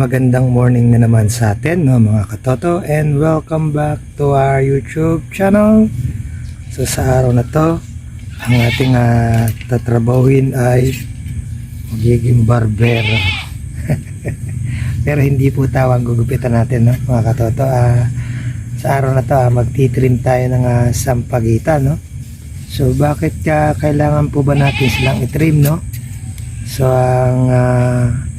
Magandang morning na naman sa atin no, mga katoto and welcome back to our YouTube channel. So sa araw na to, ang ating uh, tatrabahuin ay magiging barbero. Pero hindi po tawag gugupitan natin no, mga katoto. Ah, sa araw na to, ah, magtitrim tayo ng ah, sampagitan. No? So bakit ka kailangan po ba natin silang itrim? No? So ang ah,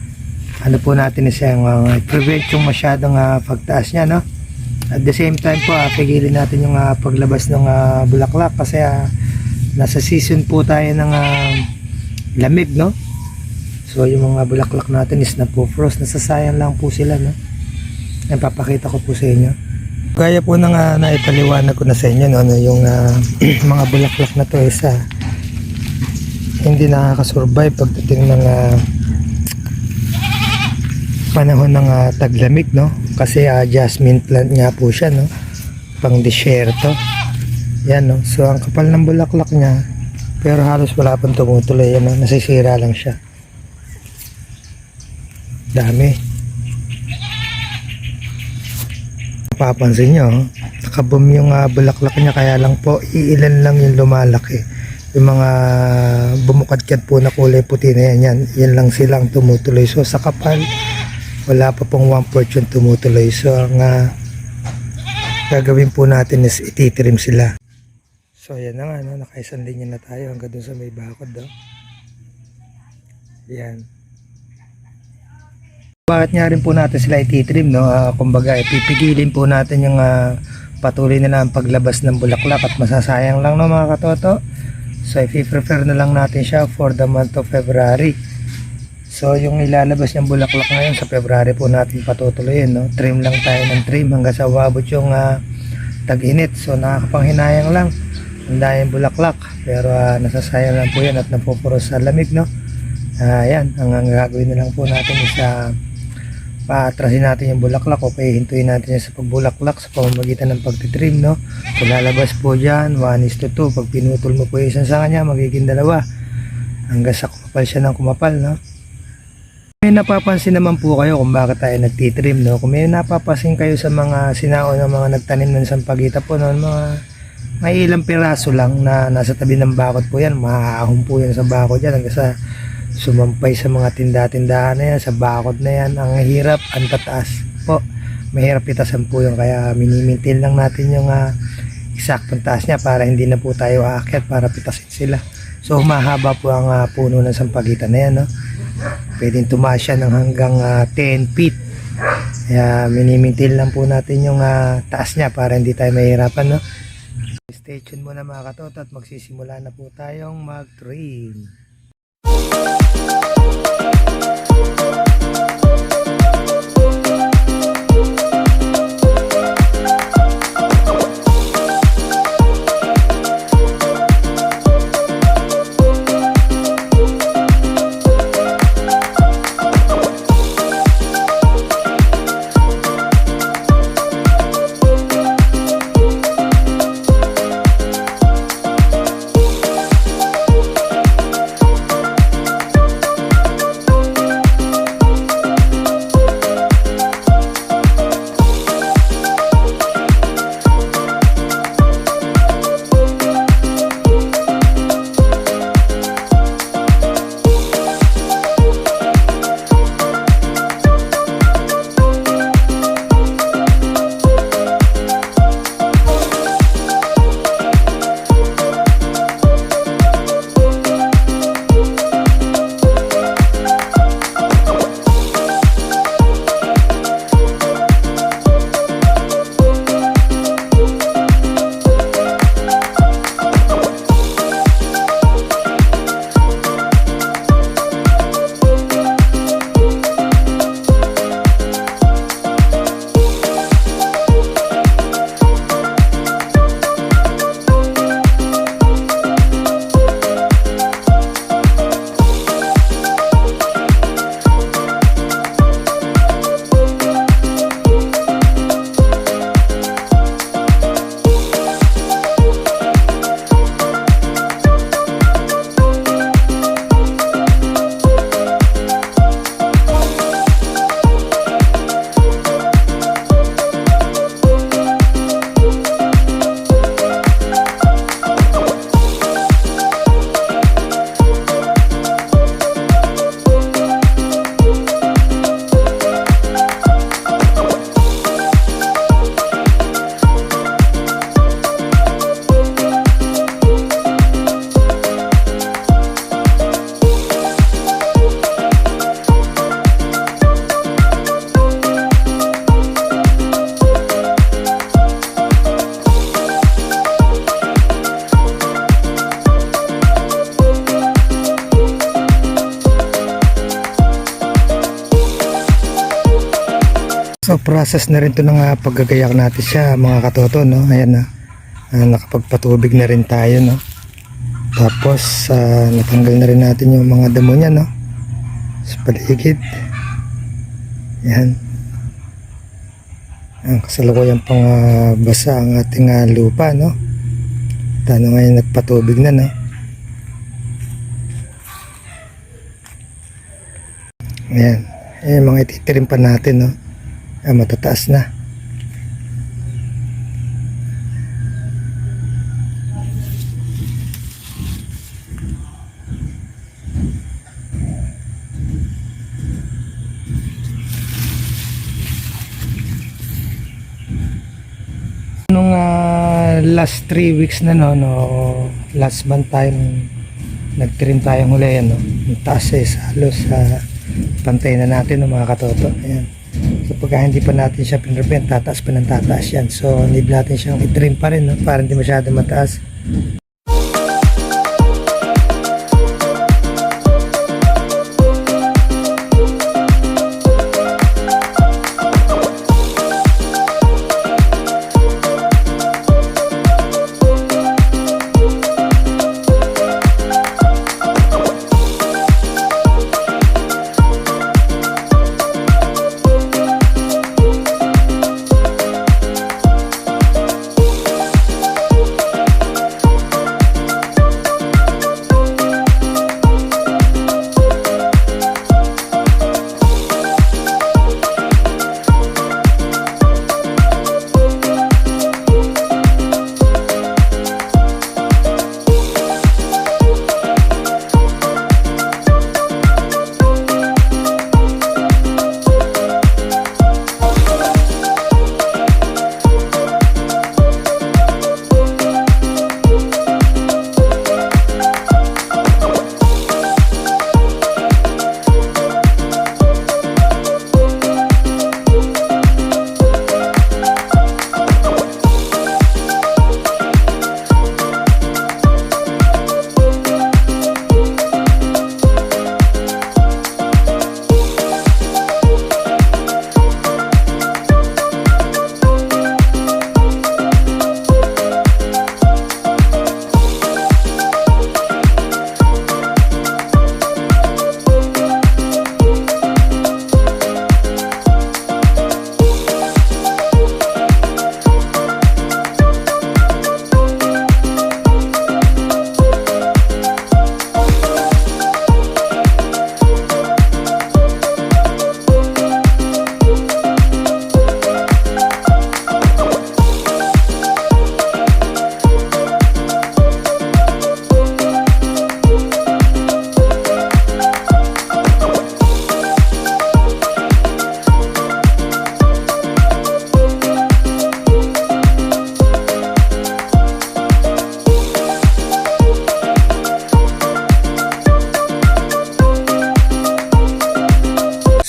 ano po natin is yung uh, prevent yung masyadong uh, pagtaas niya no? At the same time po uh, pigilin natin yung uh, paglabas ng uh, bulaklak kasi uh, nasa season po tayo ng uh, lamig no? So yung mga bulaklak natin is na po frost nasasayang lang po sila no? Yan papakita ko po sa inyo. Kaya po nang uh, naipaliwanag ko na sa inyo no, ano, yung uh, mga bulaklak na to is uh, hindi nakakasurvive pagdating ng uh, panahon ng uh, taglamig no? Kasi uh, jasmine plant nga po siya no? Pang disyerto. Yan no? So ang kapal ng bulaklak niya pero halos wala pang tumutuloy yan no? nasisira lang siya. Dami. Papansin nyo oh, nakabom yung uh, bulaklak niya kaya lang po iilan lang yung lumalaki. Yung mga bumukadkad po na kulay puti na yan, yan yan lang silang tumutuloy. So sa kapal wala pa pong 1 portion tumutuloy. So ang uh, gagawin po natin is ititrim sila. So yan na nga no? nakaisang linya na tayo hanggang dun sa may bakod do. yan. Bakit nga rin po natin sila ititrim no? Uh, kumbaga ipipigilin po natin yung uh, patuloy na lang paglabas ng bulaklak at masasayang lang no mga katoto? So ipi-prefer na lang natin siya for the month of February So yung ilalabas niyang bulaklak ngayon sa February po natin patutuloyin no. Trim lang tayo ng trim hanggang sa wabot yung uh, tag-init. So nakakapanghinayang lang. Ang daming bulaklak pero uh, nasasayang lang po yan at napupuros sa lamig no. Uh, ang, ang gagawin na lang po natin is uh, paatrasin natin yung bulaklak o pahihintuin natin yan sa pagbulaklak sa pamamagitan ng pagtitrim no. Kung lalabas po dyan, 1 is to 2. Pag pinutol mo po yung isang sanga niya, magiging dalawa. Hanggang sa kumapal siya ng kumapal no. May napapansin naman po kayo kung bakit tayo nagtitrim, no? Kung may napapansin kayo sa mga sinao ng mga nagtanim ng sampagita po, no? Mga may ilang piraso lang na nasa tabi ng bakod po yan. Mahaahon po yan sa bakod yan hanggang sa sumampay sa mga tinda-tindahan na yan, sa bakod na yan. Ang hirap, ang tataas po. Mahirap itasan po yun. Kaya minimintin lang natin yung uh, eksaktong taas niya para hindi na po tayo aakyat para pitasin sila. So mahaba po ang uh, puno ng sampagitan na yan, no? Pwedeng tumaas siya ng hanggang uh, 10 feet kaya minimintil lang po natin yung uh, taas niya para hindi tayo mahirapan no? stay tuned muna mga katot at magsisimula na po tayong mag trim So process na rin to ng ah, paggagayak natin siya mga katoto no. Ayan na. Ah, nakapagpatubig na rin tayo no. Tapos ah, natanggal na rin natin yung mga damo niya no. Sa paligid. Yan. Ang kasalukuyan pang ah, basa ang ating ah, lupa no. Tano ngayon nagpatubig na no. Ayan. Ayan mga ititirim pa natin no. Ah, matataas na. Nung ah, last 3 weeks na no, no last month nung nagtrim tayong huli yan no. Taas eh, halos sa pantay na natin no, mga katoto. Ayan. Pagka hindi pa natin siya pinrepent, tataas pa ng tataas yan. So need natin siyang i-trim pa rin no, para hindi masyado mataas.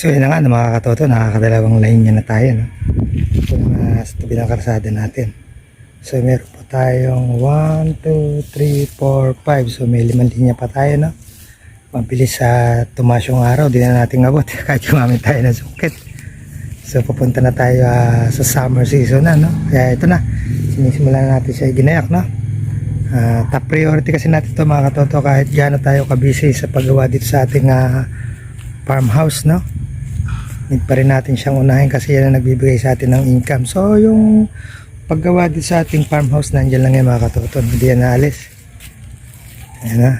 So yun na nga mga katoto, nakakadalawang line niya na tayo. No? Ito na sa tabi ng karsada natin. So meron pa tayong 1, 2, 3, 4, 5. So may limang linya pa tayo. No? Mabilis sa tumas yung araw, di na natin abot. Kahit gumamit tayo ng sungkit. So pupunta na tayo ah, sa summer season na. No? Kaya ito na, sinisimulan na natin sa ginayak. No? Ah, top priority kasi natin to mga katoto kahit gaano tayo kabisi sa paggawa dito sa ating ah, farmhouse. No? Need pa rin natin siyang unahin kasi yan ang nagbibigay sa atin ng income. So, yung paggawa din sa ating farmhouse, nandiyan lang yan mga katoton. Hindi yan naalis. Ayan na.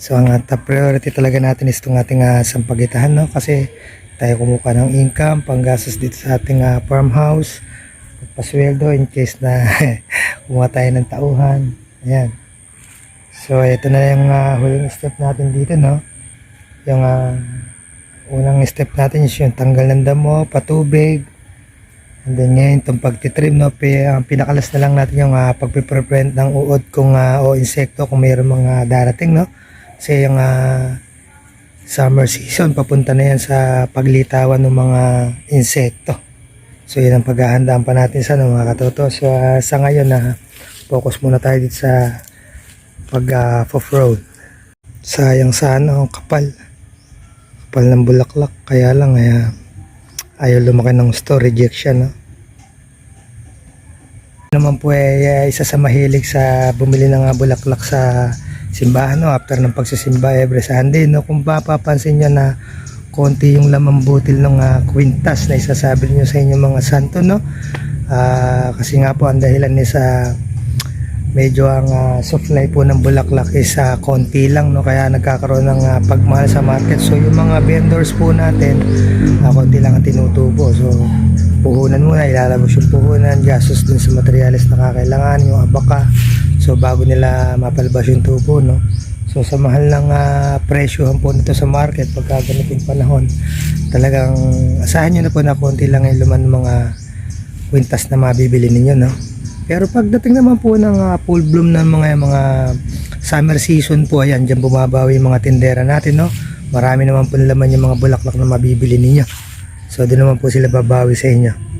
So, ang top priority talaga natin is itong ating uh, sampagitahan, no? Kasi tayo kumuha ng income, panggastos dito sa ating uh, farmhouse, pasweldo in case na kumuha tayo ng tauhan. Ayan. So, ito na yung uh, huling step natin dito, no? Yung uh, unang step natin is yung tanggal ng damo, patubig. And then ngayon itong pagtitrim, no, ang pinakalas na lang natin yung uh, pagpiprevent ng uod kung, uh, o insekto kung mayroong mga darating. No? Kasi yung uh, summer season, papunta na yan sa paglitawan ng mga insekto. So yan ang paghahandaan pa natin sa no, mga katoto. So uh, sa ngayon na uh, focus muna tayo dito sa pag uh, off-road. Sayang sana ang kapal kapal ng bulaklak. Kaya lang kaya ayaw lumaki ng store rejection no? naman po eh, isa sa mahilig sa bumili ng ah, bulaklak sa simbahan no? After ng pagsisimba every Sunday no? Kung mapapansin nyo na konti yung lamang butil ng ah, kwintas na isasabi niyo sa inyong mga santo no? Ah, kasi nga po ang dahilan ni sa medyo ang ah, supply po ng bulaklak is ah, konti lang no? Kaya nagkakaroon ng ah, pagmahal sa market. So yung mga vendors po natin uh, konti lang ang tinutubo. So puhunan muna ilalabas yung puhunan gastos dun sa materials na kakailangan yung abaka. So bago nila mapalabas yung tubo no? So sa mahal ng uh, presyohan po nito sa market pagka ganitong panahon talagang asahan nyo na po na konti lang yung luman mga kwintas na mabibili ninyo no pero pagdating naman po ng ah, full bloom ng mga mga summer season po ayan diyan bumabawi yung mga tindera natin no? Marami naman po laman yung mga bulaklak na mabibili ninyo. So doon naman po sila babawi sa inyo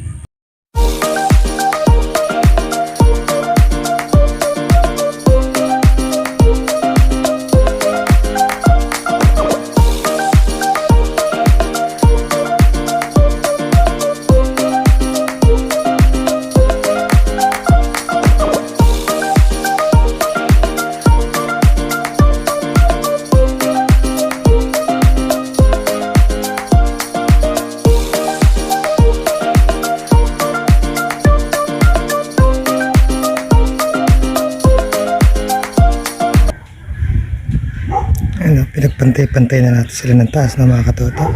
pinagpantay-pantay na natin sila ng taas na mga katoto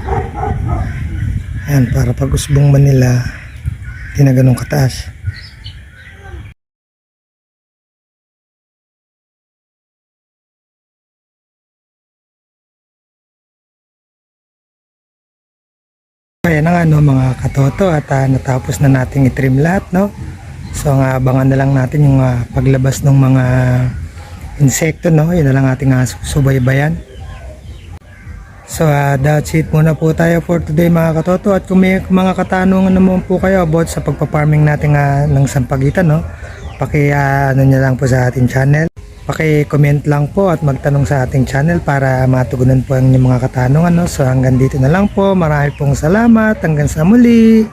ayan para pag usbong man nila hindi na ganun kataas Kaya na nga no mga katoto at ah, natapos na nating itrim lahat no. So ang abangan na lang natin yung ah, paglabas ng mga insekto no. Yun na lang ating uh, subaybayan. So ah, that's it muna po tayo for today mga katoto at kung may mga katanungan naman po kayo about sa pagpa-farming natin ah, ng sampagitan no. Paki ah, niya lang po sa ating channel. Paki-comment lang po at magtanong sa ating channel para matugunan po ang inyong mga katanungan no. So hanggang dito na lang po. Marami pong salamat. Hanggang sa muli.